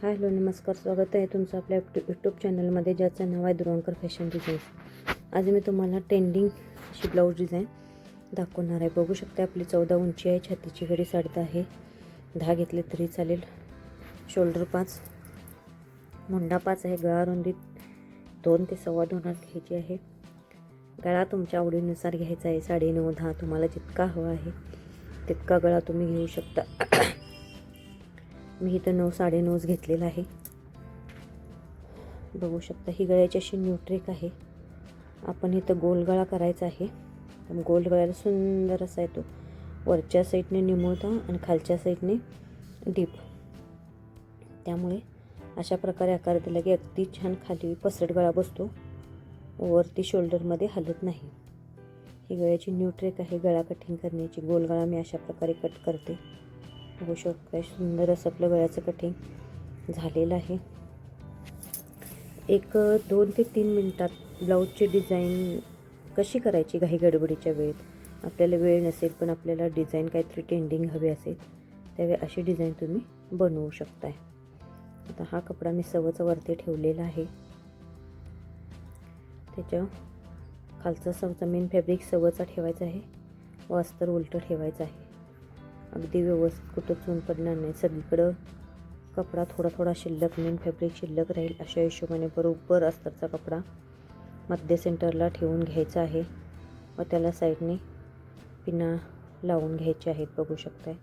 Hi hello नमस्कार स्वागत आहे तुमचं आपल्या यूट्यूब चॅनलमध्ये ज्याचं नाव आहे दुरवंकर फॅशन डिझाईन्स आज मी तुम्हाला ट्रेंडिंग अशी ब्लाऊज डिझाईन दाखवणार आहे. बघू शकता आपली चौदा उंची आहे छातीची घडी साडे आहे दहा घेतले तरी चालेल. शोल्डर पाच मुंडा पाच आहे गळा रुंदी दोन ते सव्वा दोनात घ्यायची आहे. गळा तुमच्या आवडीनुसार घ्यायचा आहे साडे नऊ दहा तुम्हाला जितका हवा आहे तितका गळा तुम्ही घेऊ शकता. मी इथं नऊ साडेनऊच घेतलेला आहे. बघू शकता ही गळ्याची अशी न्यूट्रिक आहे. आपण इथं गोलगळा करायचा आहे. पण गोलगळ्याला सुंदर असा येतो. वरच्या साईडने निमुळता आणि खालच्या साईडने डीप त्यामुळे अशा प्रकारे आकार दिला की अगदी छान खाली पसरट गळा बसतो. वरती शोल्डरमध्ये हलत नाही. ही गळ्याची न्यूट्रेक आहे. गळा कटिंग करण्याची. गोलगळा मी अशा प्रकारे कट करते. बघू शकता सुंदर असं आपलं गळ्याचं कटिंग झालेलं आहे. एक दोन ते तीन मिनटात ब्लाऊजची डिझाईन कशी करायची घाई गडबडीच्या वेळेत? आपल्याला वेळ नसेल पण आपल्याला डिझाईन काहीतरी ट्रेंडिंग हवी असेल त्यावेळी अशी डिझाईन तुम्ही बनवू शकताय. आता हा कपडा मी सवच वरती ठेवलेला आहे. त्याच्या खालचा सवचा मेन फॅब्रिक सवचा ठेवायचा आहे. वास्तर उलटं ठेवायचं आहे. अगदी व्यवस्थित कुठं चून पडणार नाही. सगळीकडं कपडा थोडा थोडा शिल्लक मेन फॅब्रिक शिल्लक राहील अशा हिशोबाने बरोबर अस्तरचा कपडा मध्य सेंटरला ठेवून घ्यायचा आहे व त्याला साईडने पिना लावून घ्यायचे आहेत बघू शकताय.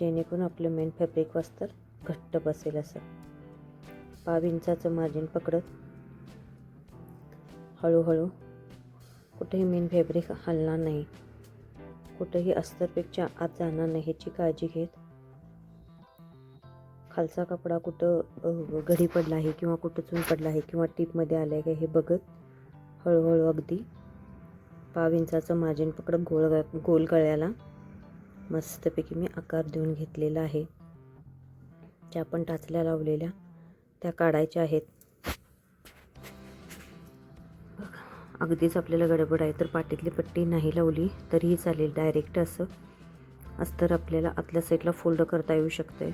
जेणेकरून आपलं मेन फॅब्रिक वस्तर घट्ट बसेल असं. पाव इंचाचं मार्जिन पकडत हळूहळू कुठेही मेन फॅब्रिक हलणार नाही. कुठंही अस्तरपेक्षा आत जाणार नाही ह्याची काळजी घेत. खालचा कपडा कुठं घडी पडला आहे किंवा कुठं चून पडला आहे किंवा टीपमध्ये आलं आहे का हे बघत हळूहळू अगदी पाव इंचाचं मार्जिन पकडत गोळ ग गोल गळ्याला मस्तपैकी मी आकार देऊन घेतलेला आहे. ज्या आपण टाचल्या लावलेल्या त्या काढायच्या आहेत. अगदीच आपल्याला गडबड आहे तर पाटीतली पट्टी नाही लावली तरीही चालेल. डायरेक्ट असं अस्तर आपल्याला आतल्या साईडला फोल्ड करता येऊ शकते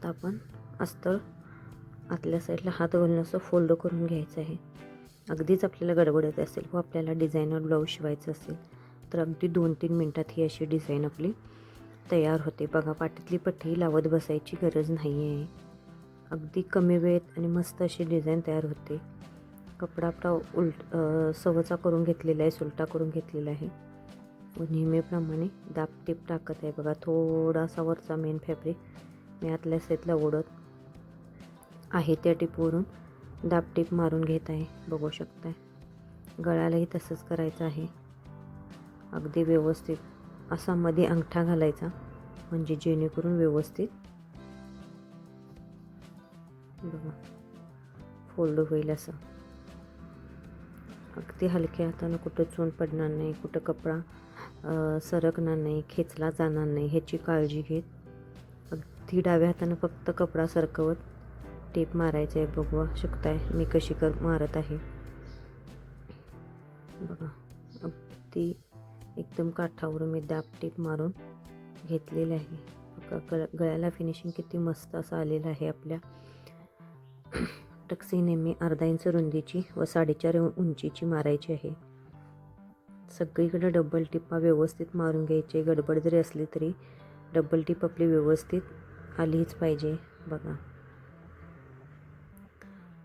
आता आपण. अस्तर आतल्या साईडला हात घालून असं फोल्ड करून घ्यायचं आहे. अगदीच आपल्याला गडबडत असेल व आपल्याला डिझायनर ब्लाऊज शिवायचं असेल तर अगदी दोन तीन मिनटात ही अशी डिझाईन आपली तयार होते. बघा पाटीतली पट्टी लावत बसायची गरज नाही आहे अगदी कमी वेळेत आणि मस्त अशी डिझाईन तयार होते. कपडा आपला उलट सवचा करून घेतलेला आहे सुलटा करून घेतलेला आहे. व नेहमीप्रमाणे दाब टीप टाकत आहे. बघा थोडासा वरचा मेन फॅब्रिक मी आतल्या सेतला ओढत आहे त्या टिपवरून दापटीप मारून घेत आहे. बघू शकताय. गळ्यालाही तसंच करायचं आहे. अगदी व्यवस्थित असा मध्ये अंगठा घालायचा. म्हणजे जेणेकरून व्यवस्थित बघा. फोल्ड होईल असं. अगदी हलक्या हातानं कुठं चून पडणार नाही कुठं कपडा सरकणार नाही खेचला जाणार नाही ह्याची काळजी घेत ती डाव्या हातानं फक्त कपडा सरकवत टेप मारायचं आहे बघू शकताय. मी कशी कर मारत आहे. बघा अगदी एकदम काठावरून मी दाब टेप मारून घेतलेली आहे. बघा गळ गळ्याला फिनिशिंग किती मस्त असं आलेलं आहे आपल्या. टक्सी नेहमी अर्धा इंच रुंदीची व साडेचार उंचीची मारायची आहे. सगळीकडे डबल टिप्पा व्यवस्थित मारून घ्यायचे. गडबड जरी असली तरी डबल टिप आपली व्यवस्थित आलीच पाहिजे. बघा.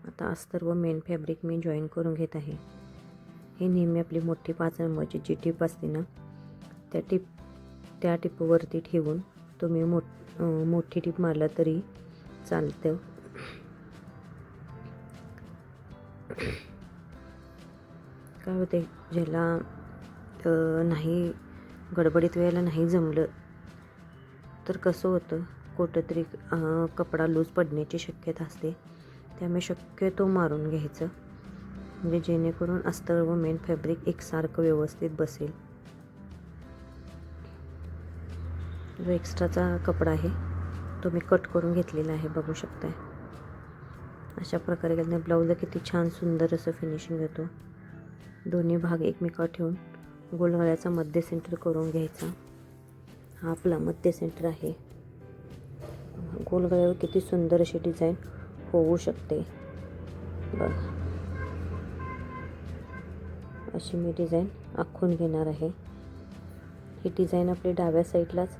आता अस्तर व मेन फॅब्रिक मी जॉईन करून घेत आहे. हे नेहमी आपली मोठी पाच नंबरची जी टीप असते ना त्या टीप त्या टिपवरती ठेवून तुम्ही मोठ मोठी टीप मारला तरी चालतं. काय होते ज्याला नाही गडबडीत वेळेला नाही जमलं तर कसं होतं? कुठंतरी कपडा लूज पडण्याची शक्यता असते. त्यामुळे शक्यतो मारून घ्यायचं. म्हणजे जेणेकरून अस्तर व मेन फॅब्रिक एकसारखं व्यवस्थित बसेल. जो एक्स्ट्राचा कपडा आहे तो मी कट करून घेतलेला आहे बघू शकताय. अशा प्रकारे घालणे ब्लाऊजला किती छान सुंदर असं फिनिशिंग येतो. दोन्ही भाग एकमेकावर ठेवून गोलगळ्याचा मध्य सेंटर करून घ्यायचा. हा आपला मध्य सेंटर आहे. गोलगळ्यावर किती सुंदर अशी डिझाईन होऊ शकते. बघा. अशी मी डिझाईन आखून घेणार आहे. ही डिझाईन आपली डाव्या साईडलाच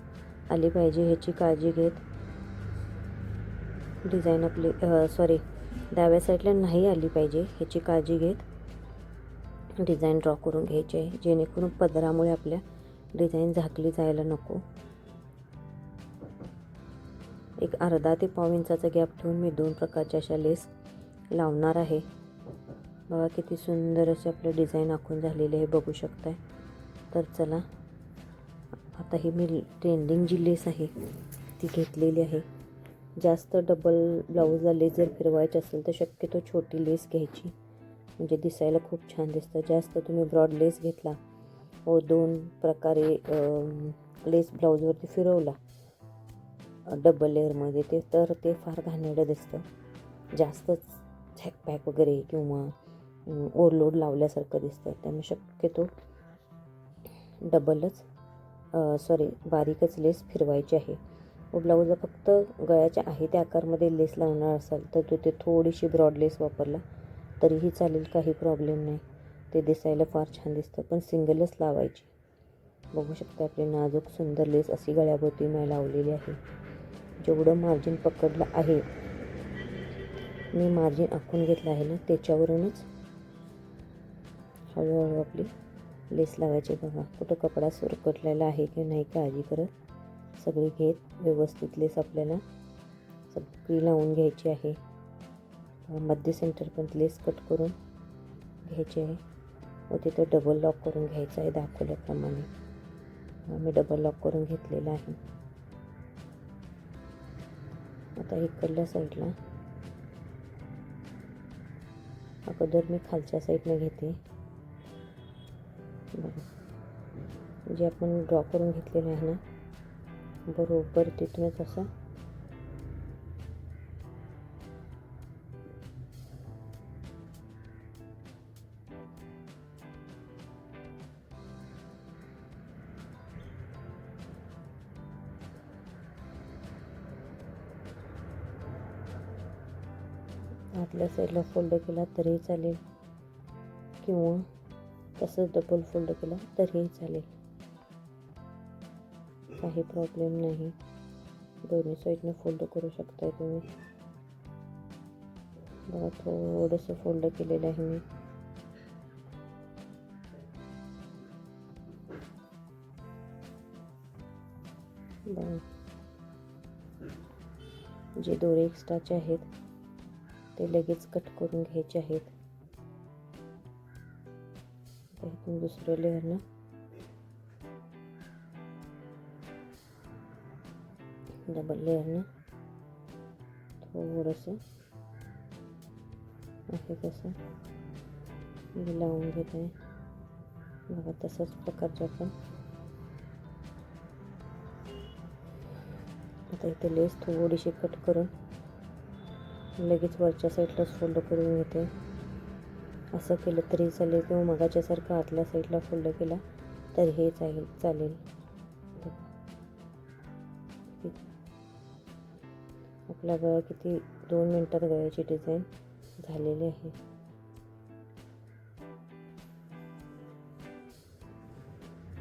आली पाहिजे ह्याची काळजी घेत. डिझाईन आपली सॉरी डाव्या साईडला नाही आली पाहिजे ह्याची काळजी घेत डिझाईन ड्रॉ करून घ्यायची आहे. जेणेकरून पदरामुळे आपल्या डिझाईन झाकली जायला नको. एक अर्धा ते पाव इंचाचा गॅप ठेवून मी दोन प्रकारच्या अशा लेस लावणार आहे. बघा किती सुंदर असे आपले डिझाईन आखून झालेले हे बघू शकताय. तर चला आता ही मी ट्रेंडिंग जी लेस आहे ती घेतलेली आहे. जास्त डबल ब्लाऊजला लेस जर फिरवायची असेल तर शक्यतो छोटी लेस घ्यायची. म्हणजे दिसायला खूप छान दिसतं. जास्त तुम्ही ब्रॉड लेस घेतला व दोन प्रकारे लेस ब्लाऊजवरती फिरवला डबल लेअरमध्ये ते तर ते फार घाणेरडं दिसतं. जास्तच झॅकपॅक वगैरे किंवा ओव्हरलोड लावल्यासारखं दिसतं. त्यामुळे शक्यतो डबलच सॉरी बारीकच लेस फिरवायची आहे. व ब्लाऊजला फक्त गळ्याच्या आहे त्या आकारमध्ये लेस लावणार असाल तर तो ते थोडीशी ब्रॉड लेस वापरला तरीही चालेल काही प्रॉब्लेम नाही. ते दिसायला फार छान दिसतं पण सिंगलच लावायची. बघू शकता आपली नाजूक सुंदर लेस अशी गळ्याभोवती मी लावलेली आहे. जेवढं मार्जिन पकडलं आहे. मी मार्जिन आखून घेतलं आहे ना त्याच्यावरूनच. हळूहळू आपली लेस लावायची बघा कुठं कपडा सुरकटलेला आहे की नाही काळजी करत. सगळी घेत व्यवस्थित लेस आपल्याला सगळी लावून घ्यायची आहे. मध्य सेंटर पण लेस कट करून घ्यायची आहे. व तिथं डबल लॉक करून घ्यायचं आहे दाखवल्याप्रमाणे. मी डबल लॉक करून घेतलेलं आहे. आता इकडल्या साईडला. अगोदर मी खालच्या साईडने घेते. बघा जे आपण ड्रॉ करून घेतलेलं आहे ना बरोबर तिथूनच असं आतल्या साईडला फोल्ड केला तरीही चालेल. किंवा तसंच डबल फोल्ड केला तरीही चालेल. काही प्रॉब्लेम नाही. दोन्ही साईडनं फोल्ड करू शकताय तुम्ही. बघा थोडंसं फोल्ड केलेलं आहे मी. बघा. जे दोरे एक्स्ट्राचे आहेत ते लगेच कट करून घ्यायचे आहेत. आता इथून दुसऱ्या लेअरनं डबल लेअरनं थोडंसं. आहे तसं. मी लावून घेत. आहे बघा तसंच प्रकारचं आपण आता इथे लेस थोडीशी कट करून लगेच वरच्या साईडलाच फोल्ड करून घेते. असं केलं तरी चालेल किंवा मगाच्यासारखं आतल्या साईडला फोल्ड केला तर हे चालेल चालेल. आपला गळा किती दोन मिनटात गळ्याची डिझाईन झालेली आहे.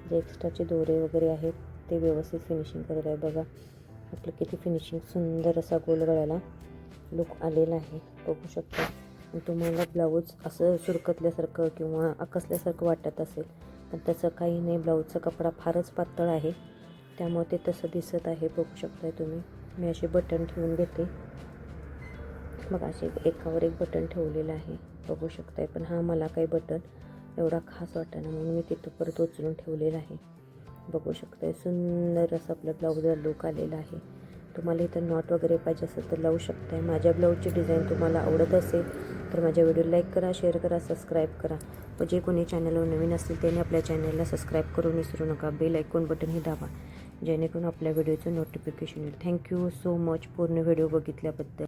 जे एक्स्ट्राचे दोरे वगैरे आहेत ते व्यवस्थित फिनिशिंग करत आहे. बघा आपलं किती फिनिशिंग सुंदर असा गोल गळ्याला लुक आलेला आहे. बघू शकता. तुम्हाला ब्लाऊज असं सुरकतल्यासारखं किंवा आकसल्यासारखं वाटत असेल पण तसं काही नाही. ब्लाऊजचा कपडा फारच पातळ आहे. त्यामुळे ते तसं दिसत आहे. बघू शकताय तुम्ही. मी असे बटन ठेवून घेते. मग असे एकावर एक बटन ठेवलेलं आहे. बघू शकताय. पण हा मला काही बटन एवढा खास वाटेना म्हणून मी तिथं परत उचलून ठेवलेला आहे. बघू शकताय. सुंदर असं आपलं ब्लाऊजला लुक आलेला आहे. तुम्हाला इथं नॉट वगैरे पाहिजे असेल तर लावू शकताय. माझ्या ब्लाऊजची डिझाईन तुम्हाला आवडत असेल तर माझ्या व्हिडिओ लाईक करा शेअर करा सबस्क्राईब करा. व जे कोणी चॅनलवर नवीन असतील त्यांनी आपल्या चॅनलला सबस्क्राईब करून विसरू नका. बेल ऐकून बटनही दाबा जेणेकरून आपल्या व्हिडिओचं नोटिफिकेशन येईल. थँक्यू सो मच पूर्ण व्हिडिओ बघितल्याबद्दल.